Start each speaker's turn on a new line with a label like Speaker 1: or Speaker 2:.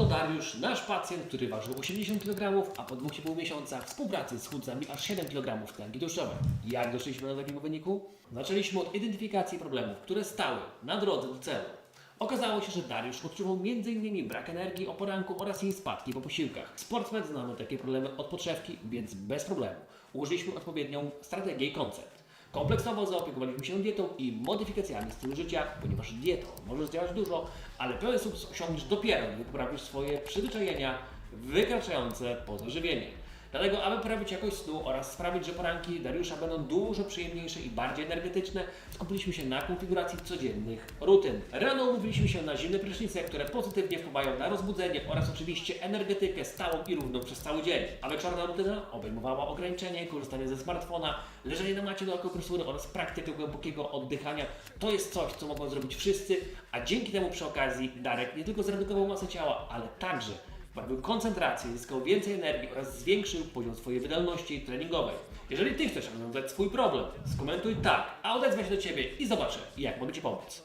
Speaker 1: Oto Dariusz, nasz pacjent, który ważył 80 kg, a po 2,5 miesiącach współpracy z chłopcami aż 7 kg tkanki tłuszczowej. Jak doszliśmy do takiego wyniku? Zaczęliśmy od identyfikacji problemów, które stały na drodze do celu. Okazało się, że Dariusz odczuwał m.in. brak energii o poranku oraz jej spadki po posiłkach. Sportsmen znamy takie problemy od podszewki, więc bez problemu. Użyliśmy odpowiednią strategię i koncept. Kompleksowo zaopiekowaliśmy się dietą i modyfikacjami stylu życia, ponieważ dietą możesz zdziałać dużo, ale pełen sukces osiągniesz dopiero, gdy poprawisz swoje przyzwyczajenia wykraczające poza żywienie. Dlatego, aby poprawić jakość snu oraz sprawić, że poranki Dariusza będą dużo przyjemniejsze i bardziej energetyczne, skupiliśmy się na konfiguracji codziennych rutyn. Rano umówiliśmy się na zimne prysznice, które pozytywnie wpływają na rozbudzenie oraz oczywiście energetykę stałą i równą przez cały dzień. A wieczorna rutyna obejmowała ograniczenie, korzystanie ze smartfona, leżenie na macie do akupresury oraz praktykę głębokiego oddychania. To jest coś, co mogą zrobić wszyscy, a dzięki temu przy okazji Darek nie tylko zredukował masę ciała, ale także Poprawił koncentrację, zyskał więcej energii oraz zwiększył poziom swojej wydolności treningowej. Jeżeli Ty chcesz rozwiązać swój problem, skomentuj tak, a odezwę się do Ciebie i zobaczę, jak mogę Ci pomóc.